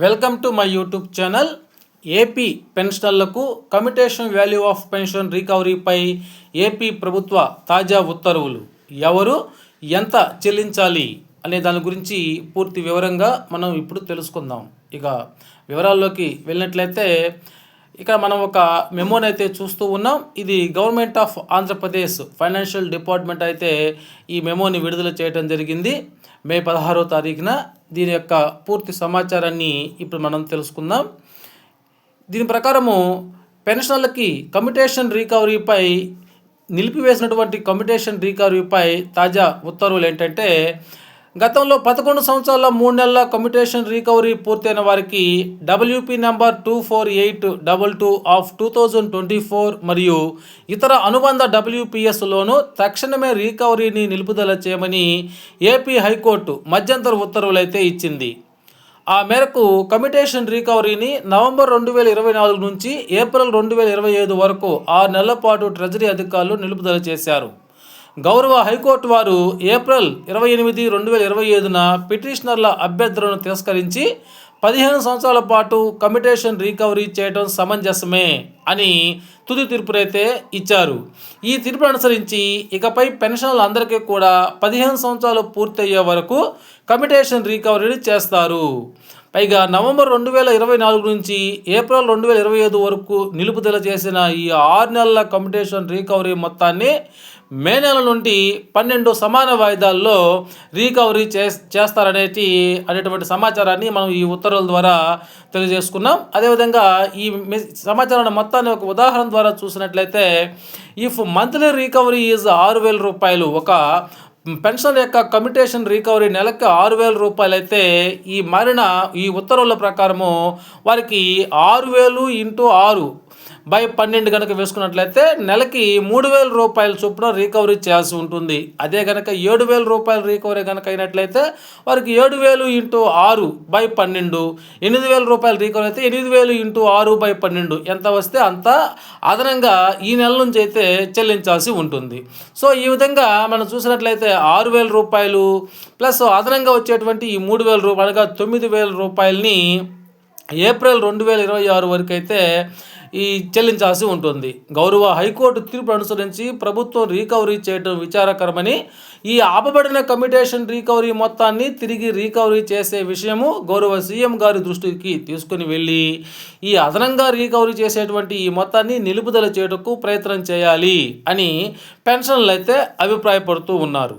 Welcome to my YouTube channel. AP పెన్షనర్లకు commutation value of pension రికవరీపై AP ప్రభుత్వ తాజా ఉత్తర్వులు. ఎవరు ఎంత చెల్లించాలి అనే దాని గురించి పూర్తి వివరంగా మనం ఇప్పుడు తెలుసుకుందాం. ఇక వివరాల్లోకి వెళ్ళినట్లయితే ఇక్కడ మనం ఒక మెమోని అయితే చూస్తూ ఉన్నాం. ఇది government of Andhra Pradesh financial department అయితే ఈ మెమోని విడుదల చేయడం జరిగింది. మే పదహారో తారీఖున దీని యొక్క పూర్తి సమాచారాన్ని ఇప్పుడు మనం తెలుసుకుందాం. దీని ప్రకారము పెన్షనర్లకి కమిటేషన్ రికవరీపై నిలిపివేసినటువంటి కమిటేషన్ రికవరీపై తాజా ఉత్తర్వులు ఏంటంటే గతంలో పదకొండు సంవత్సరాల మూడు నెలల కమిటేషన్ రికవరీ పూర్తయిన వారికి WP number two four eight double two of two thousand twenty four మరియు ఇతర అనుబంధ డబ్ల్యూపీఎస్లోనూ తక్షణమే రికవరీని నిలుపుదల చేయమని ఏపీ హైకోర్టు మధ్యంతర ఉత్తర్వులైతే ఇచ్చింది. ఆ మేరకు కమిటేషన్ రికవరీని నవంబర్ రెండు వేల ఇరవై నాలుగు నుంచి ఏప్రిల్ రెండు వేల ఇరవై ఐదు వరకు ఆరు నెలల పాటు ట్రెజరీ అధికారులు నిలుపుదల చేశారు. గౌరవ హైకోర్టు వారు ఏప్రిల్ ఇరవై ఎనిమిది రెండు వేల ఇరవై ఐదున పిటిషనర్ల అభ్యర్థులను తిరస్కరించి పదిహేను సంవత్సరాల పాటు కమిటేషన్ రికవరీ చేయడం సమంజసమే అని తుది తీర్పునైతే ఇచ్చారు. ఈ తీర్పును అనుసరించి ఇకపై పెన్షన్లు అందరికీ కూడా పదిహేను సంవత్సరాలు పూర్తయ్యే వరకు కమిటేషన్ రికవరీని చేస్తారు. పైగా నవంబర్ రెండు వేల ఇరవై నాలుగు నుంచి ఏప్రిల్ రెండు వేల ఇరవై ఐదు వరకు నిలుపుదల చేసిన ఈ ఆరు నెలల కంపిటీషన్ రికవరీ మొత్తాన్ని మే నెల నుండి పన్నెండు సమాన వాయిదాల్లో రీకవరీ చే చేస్తారనేటి అనేటువంటి సమాచారాన్ని మనం ఈ ఉత్తర్వుల ద్వారా తెలియజేసుకున్నాం. అదేవిధంగా ఈ సమాచారాన్ని మొత్తాన్ని ఒక ఉదాహరణ ద్వారా చూసినట్లయితే ఇఫ్ మంత్లీ రికవరీ ఈజ్ ఆరు వేల రూపాయలు ఒక పెన్షన్ యొక్క కమిటేషన్ రికవరీ నెలకి ఆరు వేల రూపాయలు అయితే ఈ మారిన ఈ ఉత్తర్వుల ప్రకారము వారికి ఆరు వేలు ఇంటూ ఆరు బై పన్నెండు కనుక వేసుకున్నట్లయితే నెలకి మూడు వేల రూపాయల చొప్పున రికవరీ చేయాల్సి ఉంటుంది. అదే కనుక ఏడు వేల రూపాయలు రికవరీ కనుక అయినట్లయితే వారికి ఏడు వేలు ఇంటూ ఆరు బై పన్నెండు ఎనిమిది వేల రూపాయలు రికవరీ అయితే ఎనిమిది వేలు ఇంటూ ఆరు బై పన్నెండు. ఎంత వస్తే అంత అదనంగా ఈ నెల నుంచి అయితే చెల్లించాల్సి ఉంటుంది. సో ఈ విధంగా మనం చూసినట్లయితే ఆరు వేల రూపాయలు ప్లస్ అదనంగా వచ్చేటువంటి ఈ మూడు వేల రూపాయలుగా తొమ్మిది వేల రూపాయలని ఏప్రిల్ రెండు వేల ఇరవై ఆరు వరకు అయితే ఈ చెల్లించాల్సి ఉంటుంది. గౌరవ హైకోర్టు తీర్పు అనుసరించి ప్రభుత్వం రీకవరీ చేయడం విచారకరమని ఈ ఆపబడిన కమిటేషన్ రీకవరీ మొత్తాన్ని తిరిగి రీకవరీ చేసే విషయము గౌరవ సీఎం గారి దృష్టికి తీసుకుని వెళ్ళి ఈ అదనంగా రీకవరీ చేసేటువంటి ఈ మొత్తాన్ని నిలుపుదల చేయటకు ప్రయత్నం చేయాలి అని పెన్షన్లు అయితే అభిప్రాయపడుతూ ఉన్నారు.